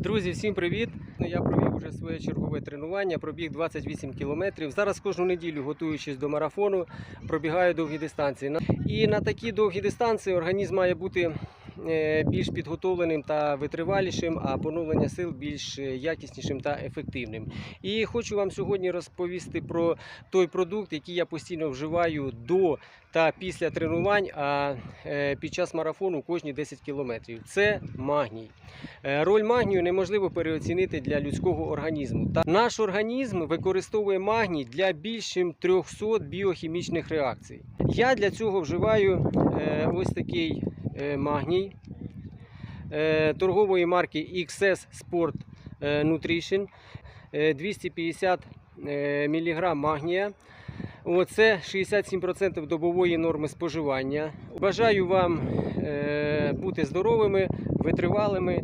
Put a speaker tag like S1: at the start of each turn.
S1: Друзі, всім привіт! Я провів вже своє чергове тренування, пробіг 28 кілометрів. Зараз кожну неділю, готуючись до марафону, пробігаю довгі дистанції. І на такі довгі дистанції організм має бути більш підготовленим та витривалішим, а поновлення сил більш е, якіснішим та ефективним. І хочу вам сьогодні розповісти про той продукт, який я постійно вживаю до та після тренувань, а е, під час марафону кожні 10 кілометрів. Це магній. Е, Роль магнію неможливо переоцінити для людського організму. Та наш організм використовує магній для більш ніж 300 біохімічних реакцій. Я для цього вживаю е, ось такий е, магній е, торгової марки XS Sport е, Nutrition е, 250 е, мг магнія. Оце 67% добової норми споживання. Бажаю вам е, бути здоровими, витривалими